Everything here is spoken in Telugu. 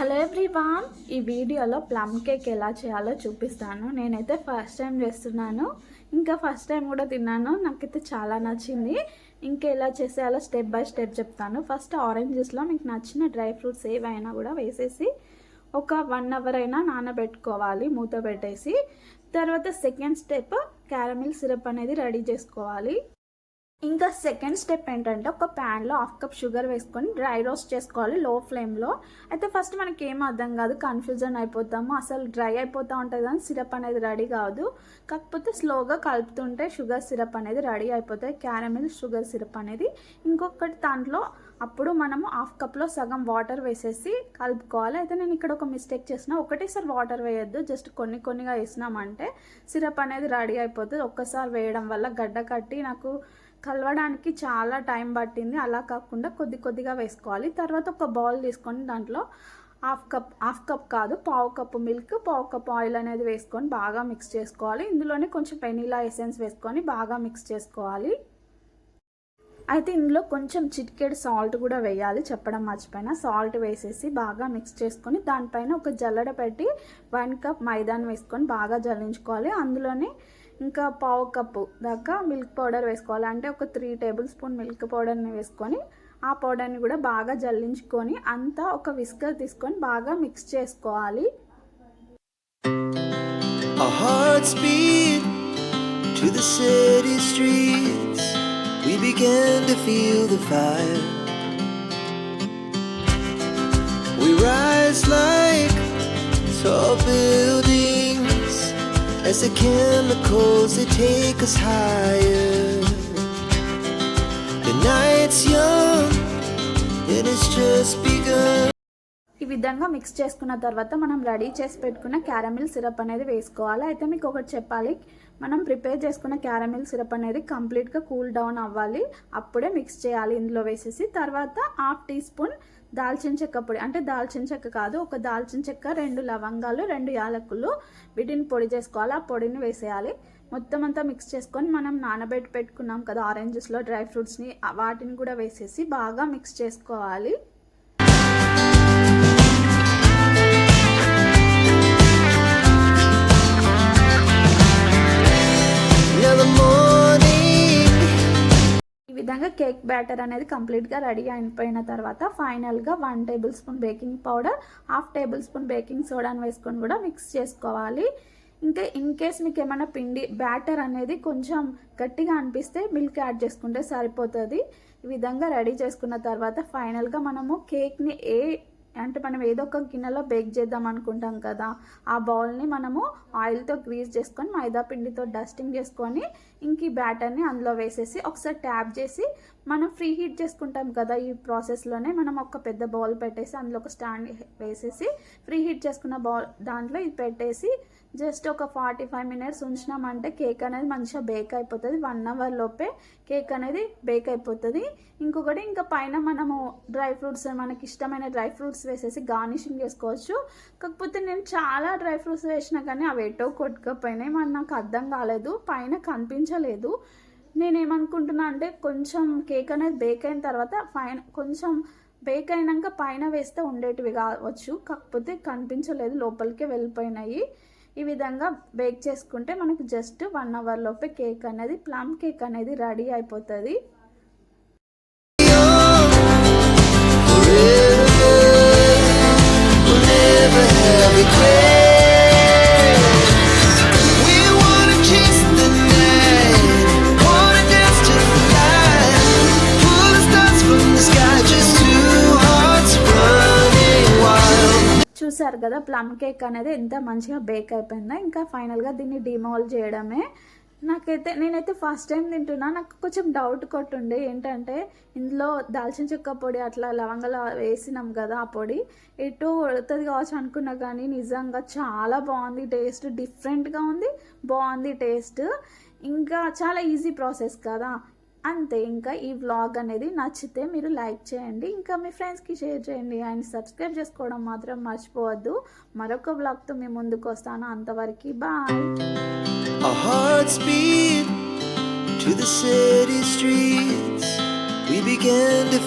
హలో ఎవ్రీవాన్ ఈ వీడియోలో ప్లమ్ కేక్ ఎలా చేయాలో చూపిస్తాను. నేనైతే ఫస్ట్ టైం చేస్తున్నాను. ఇంకా ఫస్ట్ టైం కూడా తిన్నాను. నాకైతే చాలా నచ్చింది. ఇంకా ఎలా చేసేయాలో స్టెప్ బై స్టెప్ చెప్తాను. ఫస్ట్ ఆరెంజ్ జ్యూస్లో మీకు నచ్చిన డ్రై ఫ్రూట్స్ ఏవైనా కూడా వేసేసి ఒక వన్ అవర్ అయినా నానబెట్టుకోవాలి మూత పెట్టేసి. తర్వాత సెకండ్ స్టెప్ క్యారమిల్ సిరప్ అనేది రెడీ చేసుకోవాలి. ఇంకా సెకండ్ స్టెప్ ఏంటంటే ఒక ప్యాన్లో హాఫ్ కప్ షుగర్ వేసుకొని డ్రై రోస్ట్ చేసుకోవాలి లో. ఫ్లేమ్లో అయితే ఫస్ట్ మనకి ఏం అర్థం కాదు కన్ఫ్యూజన్ అయిపోతాము అసలు డ్రై అయిపోతూ ఉంటుంది కానీ సిరప్ అనేది రెడీ కాదు. కాకపోతే స్లోగా కలుపుతుంటే షుగర్ సిరప్ అనేది రెడీ అయిపోతుంది క్యారమిల్ షుగర్ సిరప్ అనేది. ఇంకొకటి దాంట్లో అప్పుడు మనము హాఫ్ కప్లో సగం వాటర్ వేసేసి కలుపుకోవాలి. అయితే నేను ఇక్కడ ఒక మిస్టేక్ చేసిన ఒకటేసారి వాటర్ వేయొద్దు జస్ట్ కొన్ని కొన్నిగా వేసినామంటే సిరప్ అనేది రెడీ అయిపోతుంది. ఒక్కసారి వేయడం వల్ల గడ్డ కట్టి నాకు కలవడానికి చాలా టైం పట్టింది. అలా కాకుండా కొద్ది కొద్దిగా వేసుకోవాలి. తర్వాత ఒక బౌల్ తీసుకొని దాంట్లో హాఫ్ కప్ హాఫ్ కప్ కాదు పావు కప్పు మిల్క్ పావు కప్ ఆయిల్ అనేది వేసుకొని బాగా మిక్స్ చేసుకోవాలి. ఇందులోనే కొంచెం వెనీలా ఎసెన్స్ వేసుకొని బాగా మిక్స్ చేసుకోవాలి. అయితే ఇందులో కొంచెం చిటికెడ్ సాల్ట్ కూడా వేయాలి. చెప్పడం మర్చిపోయినా సాల్ట్ వేసేసి బాగా మిక్స్ చేసుకొని దానిపైన ఒక జల్లడ పెట్టి వన్ కప్ మైదాన్ వేసుకొని బాగా జల్లించుకోవాలి. అందులోనే ఇంకా పావు కప్పు దాకా మిల్క్ పౌడర్ వేసుకోవాలి అంటే ఒక త్రీ టేబుల్ స్పూన్ మిల్క్ పౌడర్ని వేసుకొని ఆ పౌడర్ని కూడా బాగా జల్లించుకొని అంతా ఒక విస్కర్ తీసుకొని బాగా మిక్స్ చేసుకోవాలి to the city streets. We began to feel the fire. As the chemicals they take us higher. The night's young and it's just begun. విధంగా మిక్స్ చేసుకున్న తర్వాత మనం రెడీ చేసి పెట్టుకున్న క్యారమిల్ సిరప్ అనేది వేసుకోవాలి. అయితే మీకు ఒకటి చెప్పాలి. మనం ప్రిపేర్ చేసుకున్న క్యారమిల్ సిరప్ అనేది కంప్లీట్గా కూల్ డౌన్ అవ్వాలి. అప్పుడే మిక్స్ చేయాలి ఇందులో వేసేసి. తర్వాత హాఫ్ టీ స్పూన్ దాల్చిన చెక్క పొడి అంటే దాల్చిన చెక్క కాదు ఒక దాల్చిన చెక్క రెండు లవంగాలు రెండు యాలకులు వీటిని పొడి చేసుకోవాలి. ఆ పొడిని వేసేయాలి. మొత్తం అంతా మిక్స్ చేసుకొని మనం నానబెట్టి పెట్టుకున్నాం కదా ఆరెంజెస్లో డ్రై ఫ్రూట్స్ని వాటిని కూడా వేసేసి బాగా మిక్స్ చేసుకోవాలి. విధంగా కేక్ బ్యాటర్ అనేది కంప్లీట్గా రెడీ అయిపోయిన తర్వాత ఫైనల్గా one tablespoon baking powder half tablespoon baking సోడాని వేసుకొని కూడా మిక్స్ చేసుకోవాలి. ఇంకా ఇన్ కేస్ మీకు ఏమైనా పిండి బ్యాటర్ అనేది కొంచెం గట్టిగా అనిపిస్తే మిల్క్ యాడ్ చేసుకుంటే సరిపోతుంది. ఈ విధంగా రెడీ చేసుకున్న తర్వాత ఫైనల్గా మనము కేక్ని ఏ అంటే మనం ఏదో ఒక గిన్నెలో బేక్ చేద్దాం అనుకుంటాం కదా ఆ బౌల్ని మనము ఆయిల్తో గ్రీజ్ చేసుకొని మైదా పిండితో డస్టింగ్ చేసుకొని ఇంక ఈ బ్యాటర్ని అందులో వేసేసి ఒకసారి ట్యాప్ చేసి మనం ఫ్రీ హీట్ చేసుకుంటాం కదా ఈ ప్రాసెస్లోనే మనం ఒక పెద్ద బౌల్ పెట్టేసి అందులో ఒక స్టాండ్ వేసేసి ఫ్రీ హీట్ చేసుకున్న బౌల్ దాంట్లో ఇది పెట్టేసి జస్ట్ ఒక ఫార్టీ ఫైవ్ మినిట్స్ ఉంచినామంటే కేక్ అనేది మంచిగా బేక్ అయిపోతుంది. వన్ అవర్ లోపే కేక్ అనేది బేక్ అయిపోతుంది. ఇంకొకటి ఇంకా పైన మనము డ్రై ఫ్రూట్స్ మనకి ఇష్టమైన డ్రై ఫ్రూట్స్ వేసేసి గార్నిషింగ్ చేసుకోవచ్చు. కాకపోతే నేను చాలా డ్రై ఫ్రూట్స్ వేసినా కానీ అవి ఎటో కొట్టుకపోయినాయి. మరి నాకు అర్థం కాలేదు. పైన కనిపించలేదు. నేనేమనుకుంటున్నా అంటే కొంచెం కేక్ అనేది బేక్ అయిన తర్వాత పైన కొంచెం బేక్ అయినాక పైన వేస్తే ఉండేటివి కావచ్చు కాకపోతే కనిపించలేదు లోపలికే వెళ్ళిపోయినాయి ఈ విధంగా బేక్ చేసుకుంటే మనకు జస్ట్ వన్ అవర్ లోపే కేక్ అనేది ప్లమ్ కేక్ అనేది రెడీ అయిపోతుంది Forever, forever, చూసారు కదా ప్లమ్ కేక్ అనేది ఎంత మంచిగా బేక్ అయిపోయిందో ఇంకా ఫైనల్గా దీన్ని డిమాల్ చేయడమే. నాకైతే నేనైతే ఫస్ట్ టైం తింటున్నా. నాకు కొంచెం డౌట్ కొట్టుండే ఏంటంటే ఇందులో దాల్చిన చెక్క పొడి అట్లా లవంగాలు వేసినాం కదా ఆ పొడి. ఎటు ఉడుతుంది కావచ్చు అనుకున్నా కానీ నిజంగా చాలా బాగుంది. టేస్ట్ డిఫరెంట్గా ఉంది బాగుంది టేస్ట్ ఇంకా చాలా ఈజీ ప్రాసెస్ కదా. అంతే ఇంకా ఈ వ్లాగ్ అనేది నచ్చితే మీరు లైక్ చేయండి ఇంకా మీ ఫ్రెండ్స్కి షేర్ చేయండి. అండ్ సబ్స్క్రైబ్ చేసుకోవడం మాత్రం మర్చిపోవద్దు. మరొక వ్లాగ్తో మీ ముందుకు వస్తాను. అంతవరకు bye to the city streets. We began to